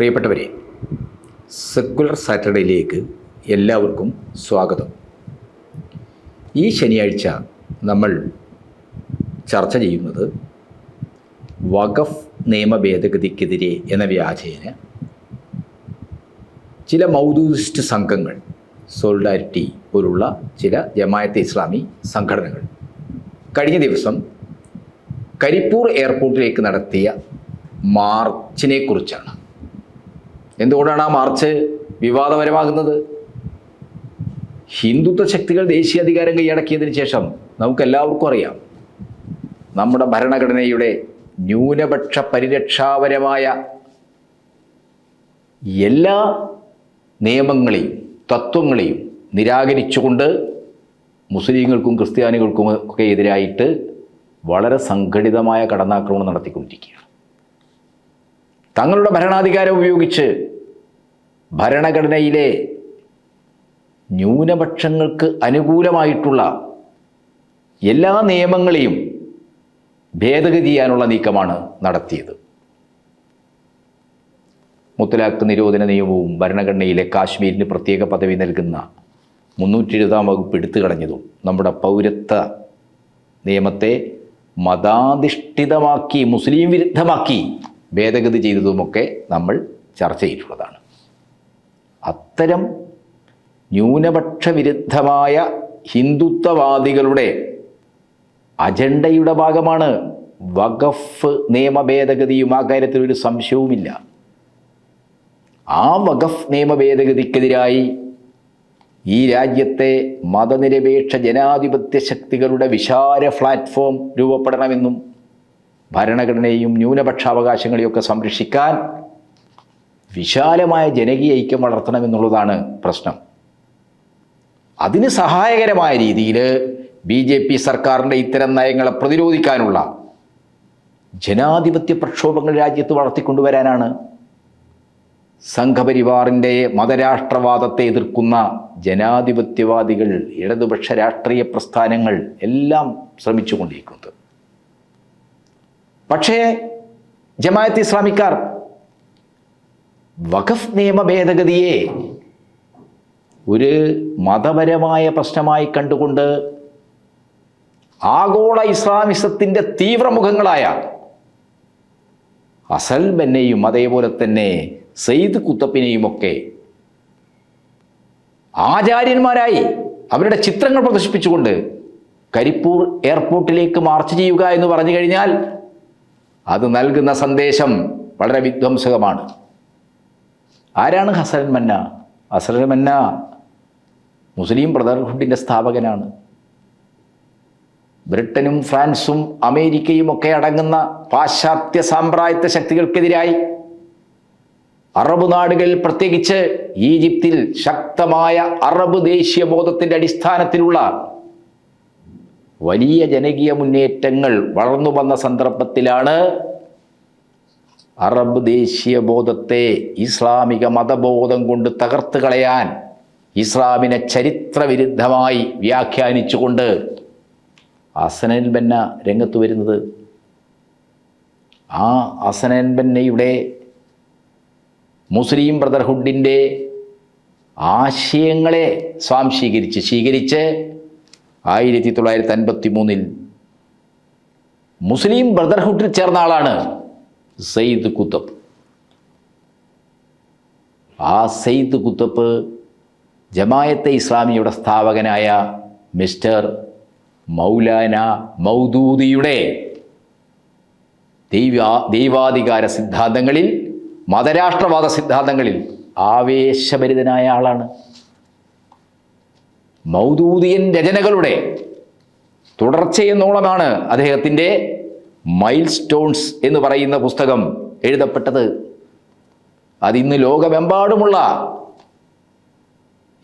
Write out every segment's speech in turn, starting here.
പ്രിയപ്പെട്ടവരെ സെക്കുലർ സാറ്റർഡേയിലേക്ക് എല്ലാവർക്കും സ്വാഗതം. ഈ ശനിയാഴ്ച നമ്മൾ ചർച്ച ചെയ്യുന്നത് വഖഫ് നിയമ ഭേദഗതിക്കെതിരെ എന്ന വ്യാജേന ചില മൗദൂസ്റ്റ് സംഘങ്ങൾ സോളിഡാരിറ്റി പോലുള്ള ചില ജമായത്തെ ഇസ്ലാമി സംഘടനകൾ കഴിഞ്ഞ ദിവസം കരിപ്പൂർ എയർപോർട്ടിലേക്ക് നടത്തിയ മാർച്ചിനെ കുറിച്ചാണ് എന്തുകൊണ്ടാണ് ആ മാർച്ച് വിവാദപരമാകുന്നത്? ഹിന്ദുത്വ ശക്തികൾ ദേശീയ അധികാരം കൈയടക്കിയതിന് ശേഷം നമുക്കെല്ലാവർക്കും അറിയാം നമ്മുടെ ഭരണഘടനയുടെ ന്യൂനപക്ഷ പരിരക്ഷാപരമായ എല്ലാ നിയമങ്ങളെയും തത്വങ്ങളെയും നിരാകരിച്ചുകൊണ്ട് മുസ്ലിങ്ങൾക്കും ക്രിസ്ത്യാനികൾക്കും ഒക്കെ എതിരായിട്ട് വളരെ സംഘടിതമായ കടന്നാക്രമണം നടത്തിക്കൊണ്ടിരിക്കുകയാണ്. തങ്ങളുടെ ഭരണാധികാരം ഉപയോഗിച്ച് ഭരണഘടനയിലെ ന്യൂനപക്ഷങ്ങൾക്ക് അനുകൂലമായിട്ടുള്ള എല്ലാ നിയമങ്ങളെയും ഭേദഗതി ചെയ്യാനുള്ള നീക്കമാണ് നടത്തിയത്. മുത്തലാഖ് നിരോധന നിയമവും ഭരണഘടനയിലെ കാശ്മീരിന് പ്രത്യേക പദവി നൽകുന്ന മുന്നൂറ്റി എഴുപതാം വകുപ്പ് എടുത്തു കളഞ്ഞതും നമ്മുടെ പൗരത്വ നിയമത്തെ മതാധിഷ്ഠിതമാക്കി മുസ്ലിം വിരുദ്ധമാക്കി ഭേദഗതി ചെയ്തതുമൊക്കെ നമ്മൾ ചർച്ച ചെയ്തിട്ടുള്ളതാണ്. അത്തരം ന്യൂനപക്ഷ വിരുദ്ധമായ ഹിന്ദുത്വവാദികളുടെ അജണ്ടയുടെ ഭാഗമാണ് വഖഫ് നിയമ ഭേദഗതിയും ആ കാര്യത്തിൽ ഒരു സംശയവുമില്ല. ആ വഖഫ് നിയമ ഭേദഗതിക്കെതിരായി ഈ രാജ്യത്തെ മതനിരപേക്ഷ ജനാധിപത്യ ശക്തികളുടെ വിശാല പ്ലാറ്റ്ഫോം രൂപപ്പെടണമെന്നും ഭരണഘടനയും ന്യൂനപക്ഷാവകാശങ്ങളെയൊക്കെ സംരക്ഷിക്കാൻ വിശാലമായ ജനകീയ ഐക്യം വളർത്തണമെന്നുള്ളതാണ് പ്രശ്നം. അതിന് സഹായകരമായ രീതിയിൽ ബി ജെ പി സർക്കാരിന്റെ ഇത്തരം നയങ്ങളെ പ്രതിരോധിക്കാനുള്ള ജനാധിപത്യ പ്രക്ഷോഭങ്ങൾ രാജ്യത്ത് വളർത്തിക്കൊണ്ടുവരാനാണ് സംഘപരിവാറിന്റെ മതരാഷ്ട്രവാദത്തെ എതിർക്കുന്ന ജനാധിപത്യവാദികൾ ഇടതുപക്ഷ രാഷ്ട്രീയ പ്രസ്ഥാനങ്ങൾ എല്ലാം ശ്രമിച്ചുകൊണ്ടിരിക്കുന്നത്. പക്ഷേ ജമായത്ത് ഇസ്ലാമിക്കാർ വഖഫ് നിയമ ഭേദഗതിയെ ഒരു മതപരമായ പ്രശ്നമായി കണ്ടുകൊണ്ട് ആഗോള ഇസ്ലാമിസത്തിന്റെ തീവ്രമുഖങ്ങളായ അസൽ ബെന്നെയും അതേപോലെ തന്നെ സെയ്ദ് കുത്തപ്പിനെയും ഒക്കെ ആചാര്യന്മാരായി അവരുടെ ചിത്രങ്ങൾ പ്രദർശിപ്പിച്ചുകൊണ്ട് കരിപ്പൂർ എയർപോർട്ടിലേക്ക് മാർച്ച് ചെയ്യുക എന്ന് പറഞ്ഞു കഴിഞ്ഞാൽ അത് നൽകുന്ന സന്ദേശം വളരെ വിധ്വംസകമാണ്. ആരാണ് ഹസൻ മന്ന? ഹസൻ മന്ന മുസ്ലിം ബ്രദർഹുഡിന്റെ സ്ഥാപകനാണ്. ബ്രിട്ടനും ഫ്രാൻസും അമേരിക്കയും ഒക്കെ അടങ്ങുന്ന പാശ്ചാത്യ സാമ്പ്രായത്വ ശക്തികൾക്കെതിരായി അറബ് നാടുകളിൽ പ്രത്യേകിച്ച് ഈജിപ്തിൽ ശക്തമായ അറബ് ദേശീയ ബോധത്തിന്റെ അടിസ്ഥാനത്തിലുള്ള വലിയ ജനകീയ മുന്നേറ്റങ്ങൾ വളർന്നു വന്ന സന്ദർഭത്തിലാണ് അറബ് ദേശീയ ബോധത്തെ ഇസ്ലാമിക മതബോധം കൊണ്ട് തകർത്ത് കളയാൻ ഇസ്ലാമിനെ ചരിത്രവിരുദ്ധമായി വ്യാഖ്യാനിച്ചുകൊണ്ട് അസനൻ ബന്ന രംഗത്ത് വരുന്നത്. ആ അസനൻ ബന്നയുടെ മുസ്ലിം ബ്രദർഹുഡിന്റെ ആശയങ്ങളെ സ്വാംശീകരിച്ച് സ്വീകരിച്ച് ആയിരത്തി തൊള്ളായിരത്തി അൻപത്തി മൂന്നിൽ മുസ്ലിം ബ്രദർഹുഡിൽ ചേർന്ന ആളാണ്. സെയ്ദ് കുത്തബ്. ആ സെയ്ദ് കുത്തബ് ജമായത്തെ ഇസ്ലാമിയുടെ സ്ഥാപകനായ മിസ്റ്റർ മൗലാന മൗദൂദിയുടെ ദൈവാ ദൈവാധികാര സിദ്ധാന്തങ്ങളിൽ മതരാഷ്ട്രവാദ സിദ്ധാന്തങ്ങളിൽ ആവേശഭരിതനായ ആളാണ്. മൗദൂദിയൻ രചനകളുടെ തുടർച്ചയെന്നോളമാണ് അദ്ദേഹത്തിന്റെ മൈൽ സ്റ്റോൺസ് എന്ന് പറയുന്ന പുസ്തകം എഴുതപ്പെട്ടത്. അതിന്ന് ലോകമെമ്പാടുമുള്ള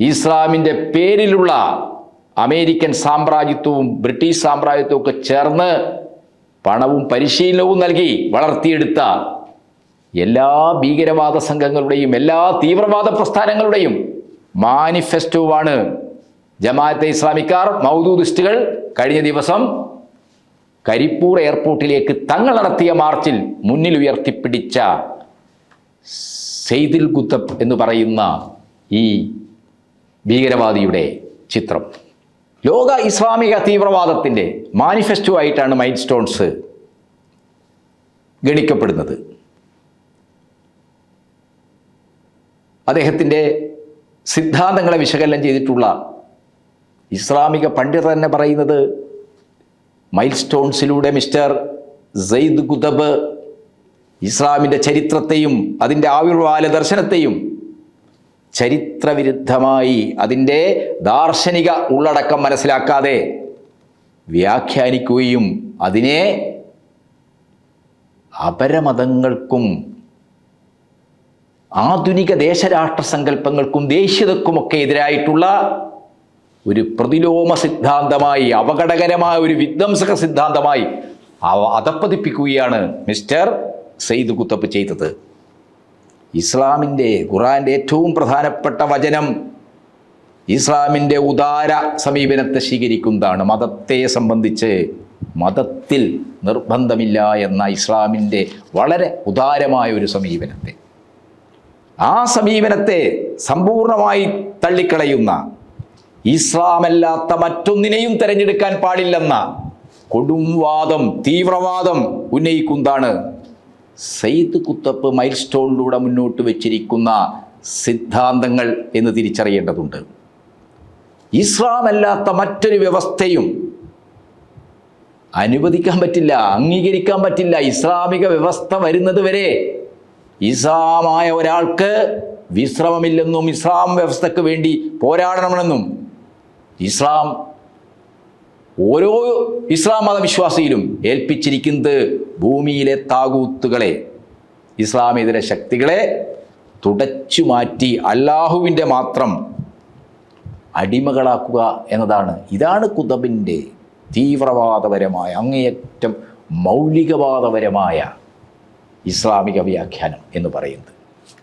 ഇസ്ലാമിന്റെ പേരിലുള്ള അമേരിക്കൻ സാമ്രാജ്യത്വവും ബ്രിട്ടീഷ് സാമ്രാജ്യത്വവും ഒക്കെ ചേർന്ന് പണവും പരിശീലനവും നൽകി വളർത്തിയെടുത്ത എല്ലാ ഭീകരവാദ സംഘങ്ങളുടെയും എല്ലാ തീവ്രവാദ പ്രസ്ഥാനങ്ങളുടെയും മാനിഫെസ്റ്റോവാണ് ജമാഅത്തെ ഇസ്ലാമിക്കാർ മൗദൂദിസ്റ്റുകൾ കഴിഞ്ഞ ദിവസം കരിപ്പൂർ എയർപോർട്ടിലേക്ക് തങ്ങൾ നടത്തിയ മാർച്ചിൽ മുന്നിൽ ഉയർത്തിപ്പിടിച്ച സെയ്ദിൽ കുത്തബ് എന്ന് പറയുന്ന ഈ ഭീകരവാദിയുടെ ചിത്രം. ലോക ഇസ്ലാമിക തീവ്രവാദത്തിന്റെ മാനിഫെസ്റ്റോ ആയിട്ടാണ് മൈൻഡ് സ്റ്റോൺസ് ഗണിക്കപ്പെടുന്നത്. അദ്ദേഹത്തിന്റെ സിദ്ധാന്തങ്ങളെ വിശകലനം ചെയ്തിട്ടുള്ള ഇസ്ലാമിക പണ്ഡിതർ തന്നെ പറയുന്നത് മൈൽ സ്റ്റോൺസിലൂടെ മിസ്റ്റർ സെയ്ദ് കുതബ് ഇസ്ലാമിന്റെ ചരിത്രത്തെയും അതിന്റെ ആവിർവാല ദർശനത്തെയും ചരിത്രവിരുദ്ധമായി അതിന്റെ ദാർശനിക ഉള്ളടക്കം മനസ്സിലാക്കാതെ വ്യാഖ്യാനിക്കുകയും അതിനെ അപരമതങ്ങൾക്കും ആധുനിക ദേശരാഷ്ട്ര സങ്കല്പങ്ങൾക്കും ദേശീയതക്കുമൊക്കെ എതിരായിട്ടുള്ള ഒരു പ്രതിലോമ സിദ്ധാന്തമായി അപകടകരമായ ഒരു വിധ്വംസക സിദ്ധാന്തമായി അവ അധപ്പതിപ്പിക്കുകയാണ് മിസ്റ്റർ സെയ്ദ് കുത്തപ്പ് ചെയ്തത്. ഇസ്ലാമിന്റെ ഖുറാന്റെ ഏറ്റവും പ്രധാനപ്പെട്ട വചനം ഇസ്ലാമിന്റെ ഉദാര സമീപനത്തെ സ്വീകരിക്കുന്നതാണ്. മതത്തെ സംബന്ധിച്ച് മതത്തിൽ നിർബന്ധമില്ല എന്ന ഇസ്ലാമിന്റെ വളരെ ഉദാരമായ ഒരു സമീപനത്തെ. ആ സമീപനത്തെ സമ്പൂർണമായി തള്ളിക്കളയുന്ന ഇസ്ലാമല്ലാത്ത മറ്റൊന്നിനെയും തിരഞ്ഞെടുക്കാൻ പാടില്ലെന്ന കൊടുംവാദം തീവ്രവാദം ഉന്നയിക്കുന്നതാണ് സെയ്ദ് കുത്തപ്പ് മൈൽ സ്റ്റോണിലൂടെ മുന്നോട്ട് വെച്ചിരിക്കുന്ന സിദ്ധാന്തങ്ങൾ എന്ന് തിരിച്ചറിയേണ്ടതുണ്ട്. ഇസ്ലാമല്ലാത്ത മറ്റൊരു വ്യവസ്ഥയും അനുവദിക്കാൻ പറ്റില്ല അംഗീകരിക്കാൻ പറ്റില്ല. ഇസ്ലാമിക വ്യവസ്ഥ വരുന്നത് വരെ ഇസ്ലാമായ ഒരാൾക്ക് വിശ്രമമില്ലെന്നും ഇസ്ലാം വ്യവസ്ഥയ്ക്ക് വേണ്ടി പോരാടണമെന്നും ഇസ്ലാം ഓരോ ഇസ്ലാം മതവിശ്വാസിയിലും ഏൽപ്പിച്ചിരിക്കുന്നത് ഭൂമിയിലെ താകൂത്തുകളെ ഇസ്ലാമേതര ശക്തികളെ തുടച്ചു മാറ്റി അല്ലാഹുവിന്റെ മാത്രം അടിമകളാക്കുക എന്നതാണ്. ഇതാണ് കുതബിന്റെ തീവ്രവാദപരമായ അങ്ങേയറ്റം മൗലികവാദപരമായ ഇസ്ലാമിക വ്യാഖ്യാനം എന്ന് പറയുന്നത്.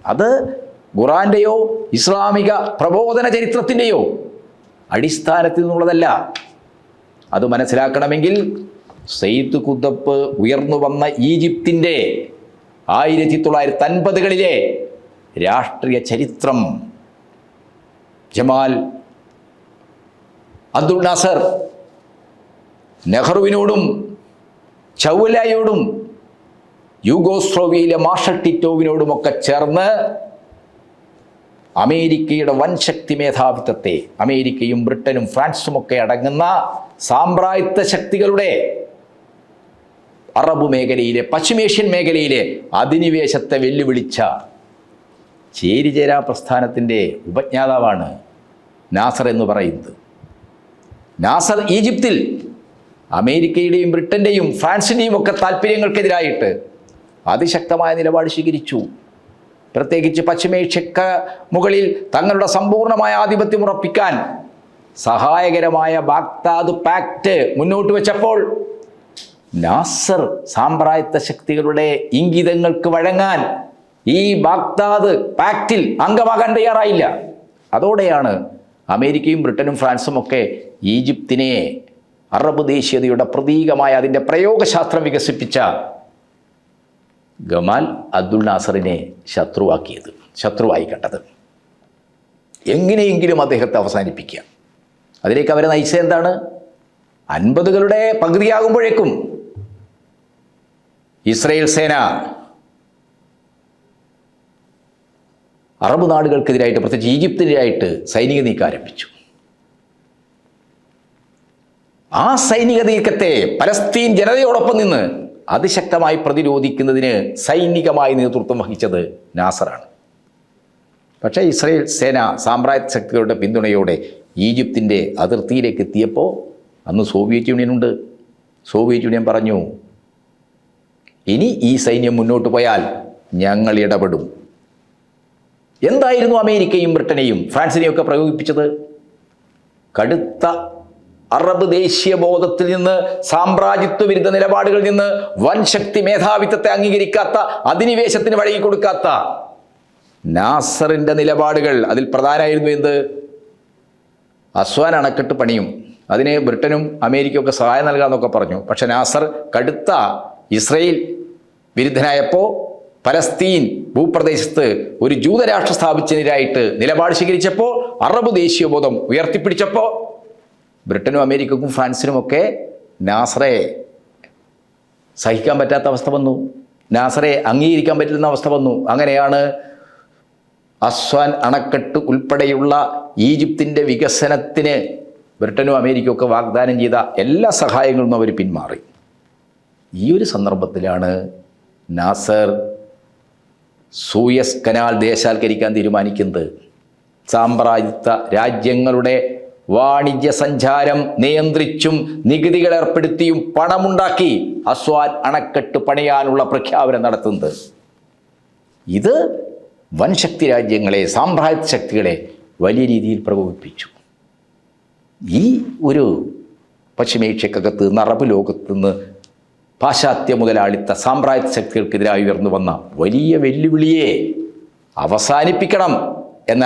അത് ഖുറാന്റെയോ ഇസ്ലാമിക പ്രബോധന ചരിത്രത്തിന്റെയോ അടിസ്ഥാനത്തിൽ നിന്നുള്ളതല്ല അത് മനസ്സിലാക്കണമെങ്കിൽ സെയ്ദ് കുതബ് ഉയർന്നു വന്ന ഈജിപ്തിന്റെ ആയിരത്തി തൊള്ളായിരത്തി അൻപതുകളിലെ രാഷ്ട്രീയ ചരിത്രം. ജമാൽ അബ്ദുൾ നാസർ നെഹ്റുവിനോടും ചൗലയോടും യുഗോസ്ലോവിയയിലെ മാഷ ടിറ്റോവിനോടുമൊക്കെ ചേർന്ന് അമേരിക്കയുടെ വൻശക്തി മേധാവിത്വത്തെ അമേരിക്കയും ബ്രിട്ടനും ഫ്രാൻസും ഒക്കെ അടങ്ങുന്ന സാമ്പ്രായത്വ ശക്തികളുടെ അറബ് മേഖലയിലെ പശ്ചിമേഷ്യൻ മേഖലയിലെ അധിനിവേശത്തെ വെല്ലുവിളിച്ച ചേരിചേരാ പ്രസ്ഥാനത്തിന്റെ ഉപജ്ഞാതാവാണ് നാസർ എന്ന് പറയുന്നത്. നാസർ ഈജിപ്തിൽ അമേരിക്കയുടെയും ബ്രിട്ടന്റെയും ഫ്രാൻസിന്റെയും ഒക്കെ താല്പര്യങ്ങൾക്കെതിരായിട്ട് അതിശക്തമായ നിലപാട് സ്വീകരിച്ചു. പ്രത്യേകിച്ച് പശ്ചിമേഷ്യക്ക് മുകളിൽ തങ്ങളുടെ സമ്പൂർണമായ ആധിപത്യം ഉറപ്പിക്കാൻ സഹായകരമായ ബാഗ്ദാദ് പാക്റ്റ് മുന്നോട്ട് വെച്ചപ്പോൾ നാസർ സാമ്പ്രായത്വ ശക്തികളുടെ ഇംഗിതങ്ങൾക്ക് വഴങ്ങാൻ ഈ ബാഗ്ദാദ് പാക്റ്റിൽ അംഗമാകാൻ തയ്യാറായില്ല. അതോടെയാണ് അമേരിക്കയും ബ്രിട്ടനും ഫ്രാൻസും ഒക്കെ ഈജിപ്തിനെ അറബ് ദേശീയതയുടെ പ്രതീകമായ അതിന്റെ പ്രയോഗശാസ്ത്രം വികസിപ്പിച്ച ഗമാൽ അബ്ദുൾ നാസറിനെ ശത്രുവാക്കിയത് ശത്രുവായി കണ്ടത്. എങ്ങനെയെങ്കിലും അദ്ദേഹത്തെ അവസാനിപ്പിക്കുക. അതിലേക്ക് അവരെ നയിച്ചത് എന്താണ്? അൻപതുകളുടെ പകുതിയാകുമ്പോഴേക്കും ഇസ്രയേൽ സേന അറബ് നാടുകൾക്കെതിരായിട്ട് പ്രത്യേകിച്ച് ഈജിപ്തിനെതിരായിട്ട് സൈനിക നീക്കം ആരംഭിച്ചു. ആ സൈനിക നീക്കത്തെ പലസ്തീൻ ജനതയോടൊപ്പം നിന്ന് അതിശക്തമായി പ്രതിരോധിക്കുന്നതിന് സൈനികമായി നേതൃത്വം വഹിച്ചത് നാസറാണ്. പക്ഷേ ഇസ്രയേൽ സേന സാമ്രാജ്യ ശക്തികളുടെ പിന്തുണയോടെ ഈജിപ്തിന്റെ അതിർത്തിയിലേക്ക് എത്തിയപ്പോൾ അന്ന് സോവിയറ്റ് യൂണിയനുണ്ട്. സോവിയറ്റ് യൂണിയൻ പറഞ്ഞു ഇനി ഈ സൈന്യം മുന്നോട്ട് പോയാൽ ഞങ്ങൾ ഇടപെടും. എന്തായിരുന്നു അമേരിക്കയും ബ്രിട്ടനെയും ഫ്രാൻസിനെയും ഒക്കെ പ്രയോഗിപ്പിച്ചത് കടുത്ത അറബ് ദേശീയ ബോധത്തിൽ നിന്ന് സാമ്രാജ്യത്വ വിരുദ്ധ നിലപാടുകളിൽ നിന്ന് വൻ ശക്തി മേധാവിത്വത്തെ അംഗീകരിക്കാത്ത അധിനിവേശത്തിന് വഴങ്ങി കൊടുക്കാത്ത നാസറിന്റെ നിലപാടുകൾ അതിൽ പ്രധാനമായിരുന്നു എന്ത്? അസ്വാൻ അണക്കെട്ട് പണിയും. അതിന് ബ്രിട്ടനും അമേരിക്കയൊക്കെ സഹായം നൽകാമെന്നൊക്കെ പറഞ്ഞു. പക്ഷെ നാസർ കടുത്ത ഇസ്രയേൽ വിരുദ്ധനായപ്പോൾ പലസ്തീൻ ഭൂപ്രദേശത്ത് ഒരു ജൂതരാഷ്ട്രം സ്ഥാപിച്ചതിനായിട്ട് നിലപാട് സ്വീകരിച്ചപ്പോൾ അറബ് ദേശീയബോധം ഉയർത്തിപ്പിടിച്ചപ്പോൾ ബ്രിട്ടനും അമേരിക്കക്കും ഫ്രാൻസിനുമൊക്കെ നാസറെ സഹിക്കാൻ പറ്റാത്ത അവസ്ഥ വന്നു. നാസറെ അംഗീകരിക്കാൻ പറ്റുന്ന അവസ്ഥ വന്നു. അങ്ങനെയാണ് അസ്വാൻ അണക്കെട്ട് ഉൾപ്പെടെയുള്ള ഈജിപ്തിന്റെ വികസനത്തിന് ബ്രിട്ടനും അമേരിക്കയും ഒക്കെ വാഗ്ദാനം ചെയ്ത എല്ലാ സഹായങ്ങളും അവർ പിന്മാറി. ഈ ഒരു സന്ദർഭത്തിലാണ് നാസർ സൂയസ് കനാൽ ദേശാൽക്കരിക്കാൻ തീരുമാനിക്കുന്നത്. സാമ്രാജ്യത്വ രാജ്യങ്ങളുടെ വാണിജ്യ സഞ്ചാരം നിയന്ത്രിച്ചും നികുതികൾ ഏർപ്പെടുത്തിയും പണമുണ്ടാക്കി അസ്വാൻ അണക്കെട്ട് പണിയാനുള്ള പ്രഖ്യാപനം നടത്തുന്നത്. ഇത് വൻശക്തി രാജ്യങ്ങളെ സാമ്രാജ്യ ശക്തികളെ വലിയ രീതിയിൽ പ്രകോപിപ്പിച്ചു. ഈ ഒരു പശ്ചിമേഷ്യക്കകത്ത് നിന്ന് അറബ് ലോകത്ത് നിന്ന് പാശ്ചാത്യ മുതലാളിത്ത സാമ്രാജ്യ ശക്തികൾക്കെതിരായി ഉയർന്നു വന്ന വലിയ വെല്ലുവിളിയെ അവസാനിപ്പിക്കണം എന്ന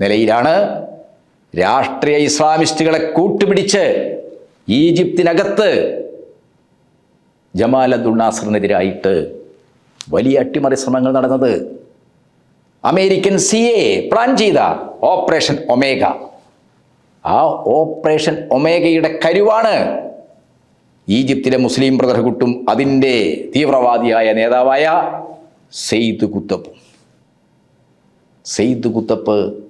നിലയിലാണ് രാഷ്ട്രീയ ഇസ്ലാമിസ്റ്റുകളെ കൂട്ടുപിടിച്ച് ഈജിപ്തിനകത്ത് ജമാൽ അബ്ദുൾ നാസറിനെതിരായിട്ട് വലിയ അട്ടിമറി ശ്രമങ്ങൾ നടന്നത്. അമേരിക്കൻ സി എ പ്ലാൻ ചെയ്ത ഓപ്പറേഷൻ ഒമേഗ. ആ ഓപ്പറേഷൻ ഒമേഗയുടെ കരുവാണ് ഈജിപ്തിലെ മുസ്ലിം ബ്രദർഹുഡും അതിന്റെ തീവ്രവാദിയായ നേതാവായ സെയ്ദ് കുത്തപ്പും സെയ്ദ് കുത്തപ്പ്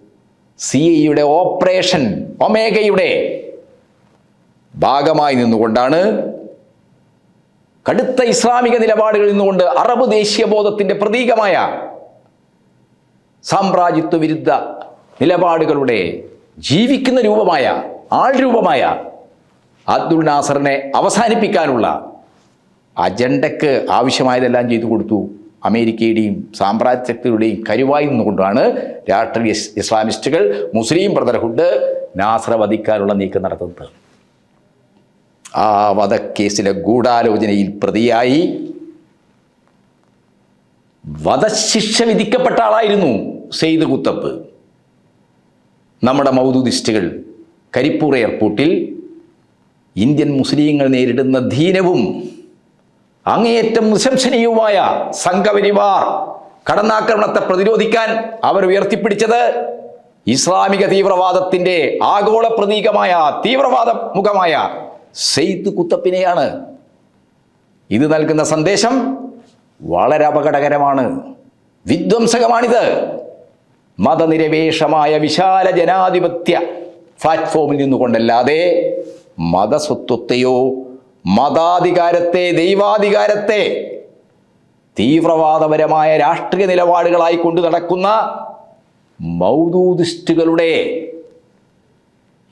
സി ഐയുടെ ഓപ്പറേഷൻ ഒമേഗയുടെ ഭാഗമായി നിന്നുകൊണ്ടാണ് കടുത്ത ഇസ്ലാമിക നിലപാടുകളിൽ നിന്നുകൊണ്ട് അറബ് ദേശീയ ദേശീയബോധത്തിന്റെ പ്രതീകമായ സാമ്രാജ്യത്വ വിരുദ്ധ നിലപാടുകളുടെ ജീവിക്കുന്ന രൂപമായ ആൾ രൂപമായ അബ്ദുൾ നാസറിനെ അവസാനിപ്പിക്കാനുള്ള അജണ്ടയ്ക്ക് ആവശ്യമായതെല്ലാം ചെയ്തു കൊടുത്തു. അമേരിക്കയുടെയും സാമ്രാജ്യ ശക്തികളുടെയും കരുവായി നിന്നുകൊണ്ടാണ് രാഷ്ട്രീയ ഇസ്ലാമിസ്റ്റുകൾ മുസ്ലിം ബ്രദർഹുഡ് നാസറെ വധിക്കാനുള്ള നീക്കം നടത്തുന്നത്. ആ വധക്കേസിലെ ഗൂഢാലോചനയിൽ പ്രതിയായി വധശിക്ഷ വിധിക്കപ്പെട്ട ആളായിരുന്നു സെയ്ദ് കുത്തപ്പ് നമ്മുടെ മൗദൂദിസ്റ്റുകൾ കരിപ്പൂർ എയർപോർട്ടിൽ ഇന്ത്യൻ മുസ്ലിങ്ങൾ നേരിടുന്ന ധീനവും അങ്ങേയറ്റം നിശംസനീയവുമായ സംഘപരിവാർ കടന്നാക്രമണത്തെ പ്രതിരോധിക്കാൻ അവർ ഉയർത്തിപ്പിടിച്ചത് ഇസ്ലാമിക തീവ്രവാദത്തിന്റെ ആഗോള പ്രതീകമായ തീവ്രവാദ മുഖമായ സെയ്ദ് കുത്തപ്പിനെയാണ് ഇത് നൽകുന്ന സന്ദേശം വളരെ അപകടകരമാണ്. വിധ്വംസകമാണിത്. മതനിരപേക്ഷമായ വിശാല ജനാധിപത്യ പ്ലാറ്റ്ഫോമിൽ നിന്നുകൊണ്ടല്ലാതെ മതസ്വത്വത്തെയോ മതാധികാരത്തെ ദൈവാധികാരത്തെ തീവ്രവാദപരമായ രാഷ്ട്രീയ നിലപാടുകളായി കൊണ്ടു നടക്കുന്ന മൗദൂദിസ്റ്റുകളുടെ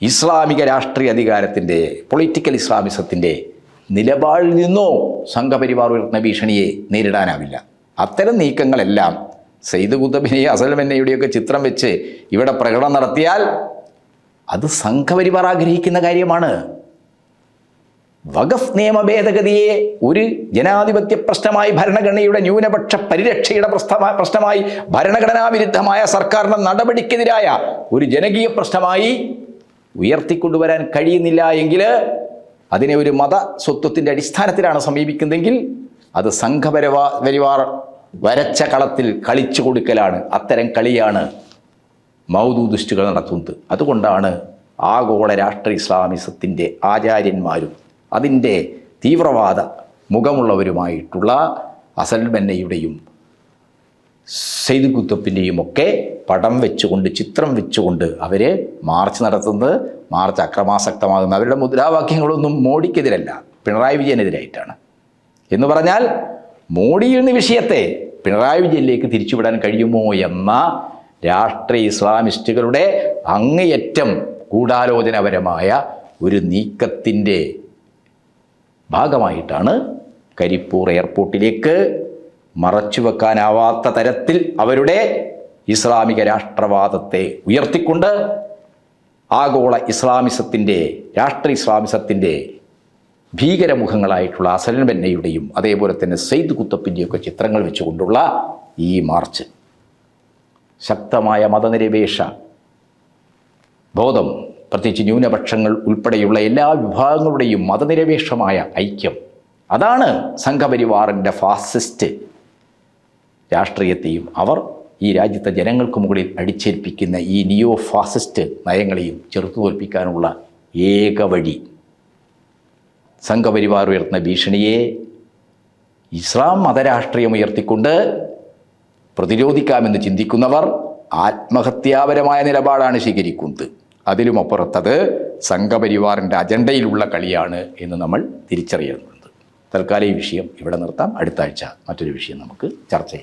ഇസ്ലാമിക രാഷ്ട്രീയ അധികാരത്തിന്റെ പൊളിറ്റിക്കൽ ഇസ്ലാമിസത്തിന്റെ നിലപാടിൽ നിന്നോ സംഘപരിവാർ ഉയർത്തുന്ന ഭീഷണിയെ നേരിടാനാവില്ല. അത്തരം നീക്കങ്ങളെല്ലാം സെയ്ദ് കുത്തബിനെയും അസൽമെന്നയുടെയൊക്കെ ചിത്രം വെച്ച് ഇവിടെ പ്രകടനം നടത്തിയാൽ അത് സംഘപരിവാർ ആഗ്രഹിക്കുന്ന കാര്യമാണ്. വഖഫ് നിയമ ഭേദഗതിയെ ഒരു ജനാധിപത്യ പ്രശ്നമായി ഭരണഘടനയുടെ ന്യൂനപക്ഷ പരിരക്ഷയുടെ പ്രശ്നമായി ഭരണഘടനാ വിരുദ്ധമായ സർക്കാരിന്റെ നടപടിക്കെതിരായ ഒരു ജനകീയ പ്രശ്നമായി ഉയർത്തിക്കൊണ്ടുവരാൻ കഴിയുന്നില്ല എങ്കിൽ അതിനെ ഒരു മത സ്വത്വത്തിന്റെ അടിസ്ഥാനത്തിലാണ് സമീപിക്കുന്നതെങ്കിൽ അത് സംഘപരിവാ പരിവാർ വരച്ച കളത്തിൽ കളിച്ചു കൊടുക്കലാണ്. അത്തരം കളിയാണ് മൗദൂദിസ്റ്റുകൾ നടത്തുന്നത്. അതുകൊണ്ടാണ് ആഗോള രാഷ്ട്ര ഇസ്ലാമിസത്തിന്റെ ആചാര്യന്മാരും അതിന്റെ തീവ്രവാദ മുഖമുള്ളവരുമായിട്ടുള്ള അസൽ ബന്നയുടെയും സെയ്ദ് കുത്തപ്പിന്റെയും ഒക്കെ പടം വെച്ചുകൊണ്ട് ചിത്രം വെച്ചുകൊണ്ട് അവർ മാർച്ച് നടത്തുന്നത്. മാർച്ച് അക്രമാസക്തമാകുന്ന അവരുടെ മുദ്രാവാക്യങ്ങളൊന്നും മോഡിക്കെതിരല്ല പിണറായി വിജയനെതിരായിട്ടാണ്. എന്ന് പറഞ്ഞാൽ മോഡി എന്ന വിഷയത്തെ പിണറായി വിജയനിലേക്ക് തിരിച്ചുവിടാൻ കഴിയുമോ എന്ന രാഷ്ട്രീയ ഇസ്ലാമിസ്റ്റുകളുടെ അങ്ങേയറ്റം ഗൂഢാലോചനപരമായ ഒരു നീക്കത്തിന്റെ ഭാഗമായിട്ടാണ് കരിപ്പൂർ എയർപോർട്ടിലേക്ക് മറച്ചുവെക്കാനാവാത്ത തരത്തിൽ അവരുടെ ഇസ്ലാമിക രാഷ്ട്രവാദത്തെ ഉയർത്തിക്കൊണ്ട് ആഗോള ഇസ്ലാമിസത്തിന്റെ രാഷ്ട്രീയ ഇസ്ലാമിസത്തിന്റെ ഭീകരമുഖങ്ങളായിട്ടുള്ള അസലൻ ബെന്നയുടെയും അതേപോലെ തന്നെ സെയ്ദ് കുത്തപ്പിന്റെയൊക്കെ ചിത്രങ്ങൾ വെച്ചുകൊണ്ടുള്ള ഈ മാർച്ച്. ശക്തമായ മതനിരപേക്ഷ ബോധം പ്രത്യേകിച്ച് ന്യൂനപക്ഷങ്ങൾ ഉൾപ്പെടെയുള്ള എല്ലാ വിഭാഗങ്ങളുടെയും മതനിരപേക്ഷമായ ഐക്യം. അതാണ് സംഘപരിവാറിന്റെ ഫാസിസ്റ്റ് രാഷ്ട്രീയത്തെയും അവർ ഈ രാജ്യത്തെ ജനങ്ങൾക്ക് മുകളിൽ അടിച്ചേൽപ്പിക്കുന്ന ഈ നിയോ ഫാസിസ്റ്റ് നയങ്ങളെയും ചെറുത്തു തോൽപ്പിക്കാനുള്ള ഏക വഴി. സംഘപരിവാർ ഉയർത്തുന്ന ഭീഷണിയെ ഇസ്ലാം മതരാഷ്ട്രീയം ഉയർത്തിക്കൊണ്ട് പ്രതിരോധിക്കാമെന്ന് ചിന്തിക്കുന്നവർ ആത്മഹത്യാപരമായ നിലപാടാണ് സ്വീകരിക്കുന്നത്. അതിലുമപ്പുറത്തത് സംഘപരിവാറിന്റെ അജണ്ടയിലുള്ള കളിയാണ് എന്ന് നമ്മൾ തിരിച്ചറിയുന്നുണ്ട് തൽക്കാലം ഈ വിഷയം ഇവിടെ നിർത്താം. അടുത്ത ആഴ്ച മറ്റൊരു വിഷയം നമുക്ക് ചർച്ച ചെയ്യാം.